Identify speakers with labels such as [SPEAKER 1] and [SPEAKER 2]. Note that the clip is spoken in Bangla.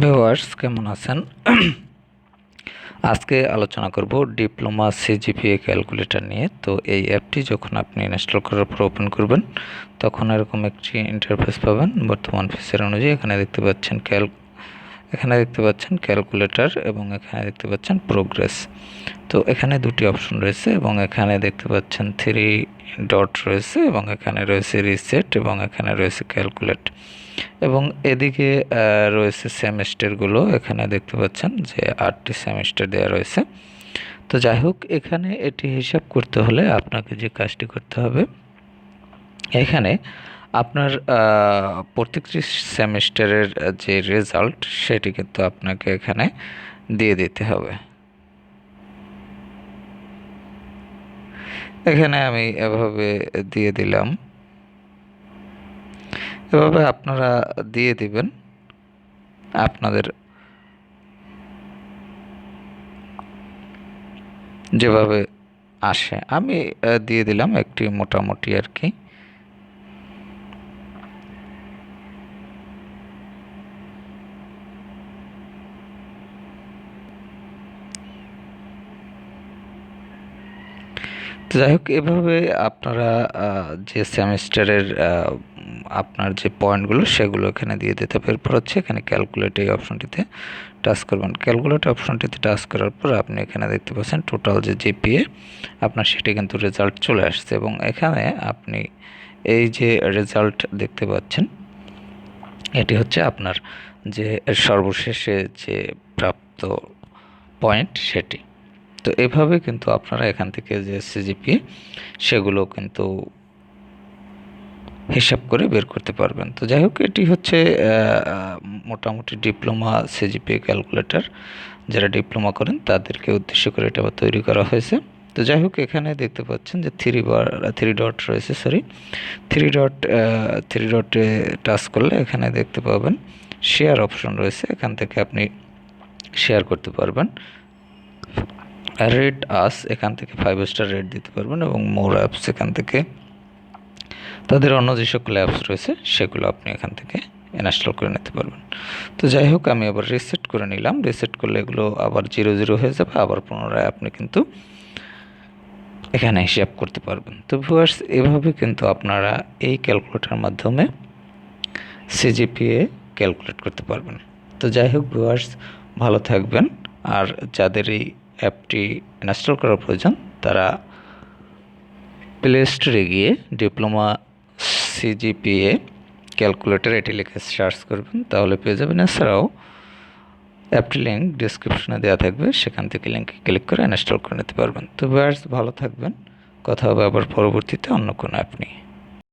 [SPEAKER 1] ভিউয়ার্স, কেমন আছেন? আজকে আলোচনা করব ডিপ্লোমা সিজিপিএ ক্যালকুলেটর নিয়ে। তো এই অ্যাপটি যখন আপনি ইনস্টল করার পর ওপেন করবেন, তখন এরকম একটি ইন্টারফেস পাবেন। বর্তমান ফিচার অনুযায়ী এখানে দেখতে পাচ্ছেন ক্যাল এখানে দেখতে পাচ্ছেন ক্যালকুলেটর এবং এখানে দেখতে পাচ্ছেন প্রোগ্রেস তো এখানে দুটি অপশন রয়েছে এবং এখানে দেখতে পাচ্ছেন থ্রি ডট রয়েছে এবং এখানে রয়েছে রিসেট এবং এখানে রয়েছে ক্যালকুলেট এবং এদিকে রয়েছে সেমিস্টারগুলো। এখানে দেখতে পাচ্ছেন যে আটটি সেমিস্টার দেওয়া রয়েছে। তো যাই হোক, এখানে এটি হিসাব করতে হলে আপনাকে যে কাজটি করতে হবে, এখানে আপনার প্রত্যেকটি সেমিস্টারের যে রেজাল্ট সেটি কিন্তু আপনাকে এখানে দিয়ে দিতে হবে। এখানে আমি এভাবে দিয়ে দিলাম। এভাবে আপনারা দিয়ে দিবেন। আপনাদের যেভাবে আসে। আমি দিয়ে দিলাম একটি মোটামুটি আর কি। যাই হোক, এভাবে আপনারা যে সেমিস্টারের আপনার যে পয়েন্টগুলো সেগুলো এখানে দিয়ে দিতে এরপর হচ্ছে এখানে ক্যালকুলেট এই অপশনটিতে টাচ করবেন। ক্যালকুলেট অপশনটিতে টাচ করার পর আপনি এখানে দেখতে পাচ্ছেন টোটাল যে জিপিএ আপনার সেটি কিন্তু রেজাল্ট চলে আসছে এবং এখানে আপনি এই যে রেজাল্ট দেখতে পাচ্ছেন, এটি হচ্ছে আপনার যে সর্বশেষে যে প্রাপ্ত পয়েন্ট সেটি। তো এভাবে কিন্তু আপনারা এখান থেকে যে সিজিপি সেগুলো কিন্তু হিসাব করে বের করতে পারবেন। তো যাই হোক, এটি হচ্ছে মোটামুটি ডিপ্লোমা সিজিপি ক্যালকুলেটর। যারা ডিপ্লোমা করেন, তাদেরকে উদ্দেশ্য করে এটা আবার তৈরি করা হয়েছে। তো যাই হোক, এখানে দেখতে পাচ্ছেন যে থ্রি বার, থ্রি ডট রয়েছে, সরি। থ্রি ডট থ্রি ডটে টাচ করলে এখানে দেখতে পাবেন, শেয়ার অপশন রয়েছে। এখান থেকে আপনি শেয়ার করতে পারবেন। রেড আস এখান থেকে ফাইভ স্টার রেট দিতে পারবেন এবং মোর অ্যাপস এখান থেকে। তাদের অন্য যে সকল অ্যাপস রয়েছে, সেগুলো আপনি এখান থেকে ইনস্টল করে নিতে পারবেন। তো যাই হোক, আমি আবার রিসেট করে নিলাম। রিসেট করলে এগুলো আবার জিরো জিরো হয়ে যাবে, আবার পুনরায় আপনি কিন্তু এখানে হিসাব করতে পারবেন। তো ভিউয়ার্স এভাবে কিন্তু আপনারা এই ক্যালকুলেটার মাধ্যমে সিজিপিএ ক্যালকুলেট করতে পারবেন। তো যাই হোক ভিউয়ার্স ভালো থাকবেন। আর যাদের এই অ্যাপটি ইনস্টল করার প্রয়োজন, তারা প্লে স্টোরে গিয়ে ডিপ্লোমা সিজিপিএ ক্যালকুলেটর এটি লিখে সার্চ করবেন, তাহলে পেয়ে যাবেন। এছাড়াও অ্যাপটি লিঙ্ক ডিসক্রিপশনে দেওয়া থাকবে, সেখান থেকে লিঙ্কে ক্লিক করে ইনস্টল করে নিতে পারবেন। তো ভিউয়ার্স ভালো থাকবেন, কথা হবে আবার পরবর্তীতে অন্য কোনো অ্যাপ নিয়ে।